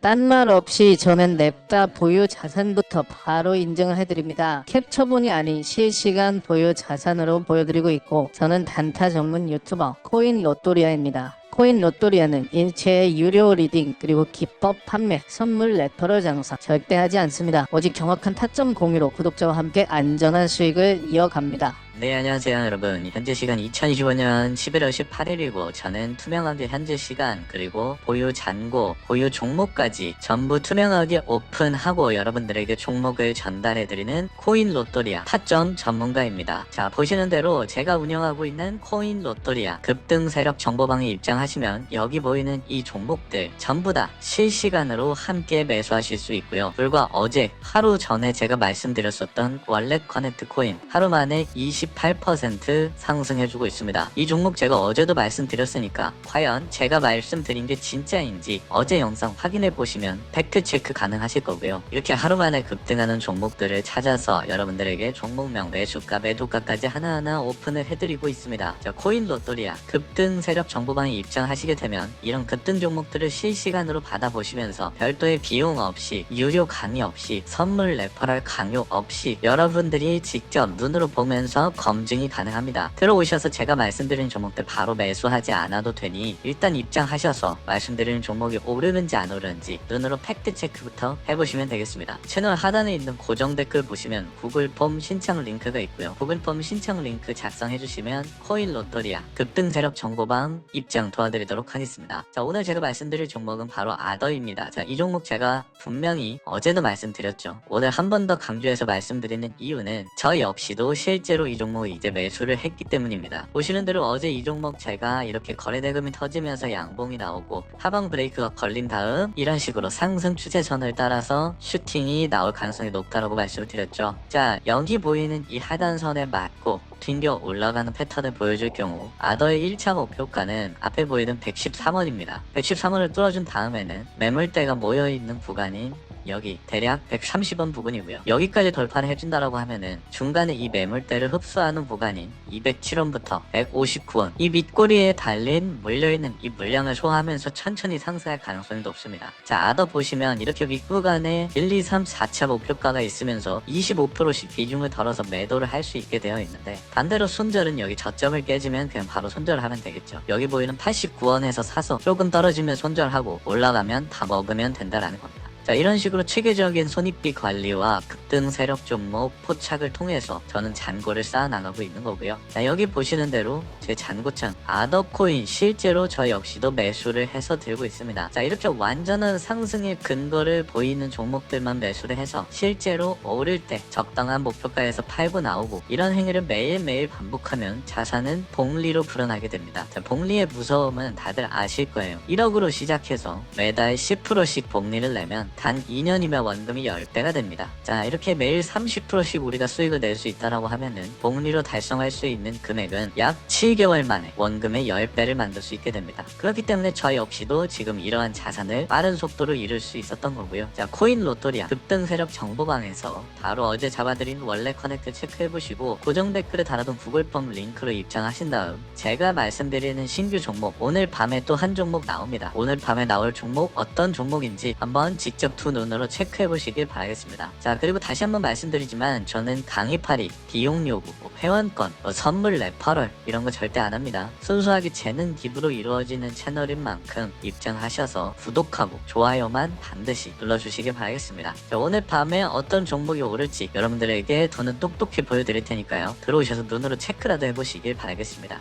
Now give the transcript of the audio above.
딴 말 없이 저는 냅다 보유 자산부터 바로 인증을 해드립니다. 캡처본이 아닌 실시간 보유 자산으로 보여드리고 있고 저는 단타 전문 유튜버 코인 로또리아입니다. 코인 로또리아는 일체의 유료 리딩 그리고 기법 판매, 선물 레퍼럴 장사 절대 하지 않습니다. 오직 정확한 타점 공유로 구독자와 함께 안전한 수익을 이어갑니다. 네, 안녕하세요, 여러분. 현재 시간 2025년 11월 18일이고, 저는 투명하게 현재 시간, 그리고 보유 잔고, 보유 종목까지 전부 투명하게 오픈하고 여러분들에게 종목을 전달해드리는 코인 로또리아 타점 전문가입니다. 자, 보시는 대로 제가 운영하고 있는 코인 로또리아 급등 세력 정보방에 입장하시면 여기 보이는 이 종목들 전부 다 실시간으로 함께 매수하실 수 있고요. 불과 어제, 하루 전에 제가 말씀드렸었던 월렛 커넥트 코인 하루 만에 28% 상승해주고 있습니다. 이 종목 제가 어제도 말씀드렸으니까 과연 제가 말씀드린 게 진짜인지 어제 영상 확인해 보시면 팩트 체크 가능하실 거고요. 이렇게 하루 만에 급등하는 종목들을 찾아서 여러분들에게 종목명 매수가 매도가까지 하나하나 오픈을 해드리고 있습니다. 자, 코인 로또리아 급등 세력 정보방에 입장하시게 되면 이런 급등 종목들을 실시간으로 받아보시면서 별도의 비용 없이 유료 강의 없이 선물 레퍼럴 강요 없이 여러분들이 직접 눈으로 보면서 검증이 가능합니다. 들어오셔서 제가 말씀드린 종목들 바로 매수하지 않아도 되니 일단 입장하셔서 말씀드리는 종목이 오르는지 안 오르는지 눈으로 팩트 체크부터 해보시면 되겠습니다. 채널 하단에 있는 고정 댓글 보시면 구글 폼 신청 링크가 있고요. 구글 폼 신청 링크 작성해주시면 코인 로또리아 급등 세력 정보방 입장 도와드리도록 하겠습니다. 자 오늘 제가 말씀드릴 종목은 바로 아더입니다. 자이 종목 제가 분명히 어제도 말씀드렸죠. 오늘 한 번 더 강조해서 말씀드리는 이유는 저 역시도 실제로 이 종목을 이제 매수를 했기 때문입니다. 보시는 대로 어제 이 종목 제가 이렇게 거래 대금이 터지면서 양봉이 나오고 하방 브레이크가 걸린 다음 이런 식으로 상승 추세선을 따라서 슈팅이 나올 가능성이 높다라고 말씀을 드렸죠. 자 여기 보이는 이 하단선에 맞고 튕겨 올라가는 패턴을 보여줄 경우 아더의 1차 목표가는 앞에 보이는 113원입니다. 113원을 뚫어준 다음에는 매물대가 모여있는 구간인 여기 대략 130원 부분이고요. 여기까지 돌파를 해준다라고 하면은 중간에 이 매물대를 흡수하는 구간인 207원부터 159원 이 밑꼬리에 달린 물려있는 이 물량을 소화하면서 천천히 상승할 가능성이 높습니다. 자 아더 보시면 이렇게 윗구간에 1, 2, 3, 4차 목표가가 있으면서 25%씩 비중을 덜어서 매도를 할 수 있게 되어 있는데 반대로 손절은 여기 저점을 깨지면 그냥 바로 손절을 하면 되겠죠. 여기 보이는 89원에서 사서 조금 떨어지면 손절하고 올라가면 다 먹으면 된다라는 겁니다. 자 이런 식으로 체계적인 손익비 관리와 급등 세력 종목 포착을 통해서 저는 잔고를 쌓아 나가고 있는 거고요. 자 여기 보시는 대로 제 잔고창 아더코인 실제로 저 역시도 매수를 해서 들고 있습니다. 자 이렇게 완전한 상승의 근거를 보이는 종목들만 매수를 해서 실제로 오를 때 적당한 목표가에서 팔고 나오고 이런 행위를 매일매일 반복하면 자산은 복리로 불어나게 됩니다. 자 복리의 무서움은 다들 아실 거예요. 1억으로 시작해서 매달 10%씩 복리를 내면 단 2년이면 원금이 10배가 됩니다. 자, 이렇게 매일 30%씩 우리가 수익을 낼 수 있다라고 하면은 복리로 달성할 수 있는 금액은 약 7개월 만에 원금의 10배를 만들 수 있게 됩니다. 그렇기 때문에 저 역시도 지금 이러한 자산을 빠른 속도로 이룰 수 있었던 거고요. 자, 코인 로또리아 급등 세력 정보방에서 바로 어제 잡아드린 원래 커넥트 체크해보시고 고정 댓글에 달아둔 구글 폼 링크로 입장하신 다음 제가 말씀드리는 신규 종목 오늘 밤에 또 한 종목 나옵니다. 오늘 밤에 나올 종목 어떤 종목인지 한번 직접 두 눈으로 체크해 보시길 바라겠습니다. 자 그리고 다시 한번 말씀드리지만 저는 강의팔이, 비용 요구, 뭐 회원권, 뭐 선물 레퍼럴 이런 거 절대 안 합니다. 순수하게 재능 기부로 이루어지는 채널인 만큼 입장하셔서 구독하고 좋아요만 반드시 눌러주시길 바라겠습니다. 자, 오늘 밤에 어떤 종목이 오를지 여러분들에게 저는 똑똑히 보여드릴 테니까요. 들어오셔서 눈으로 체크라도 해보시길 바라겠습니다.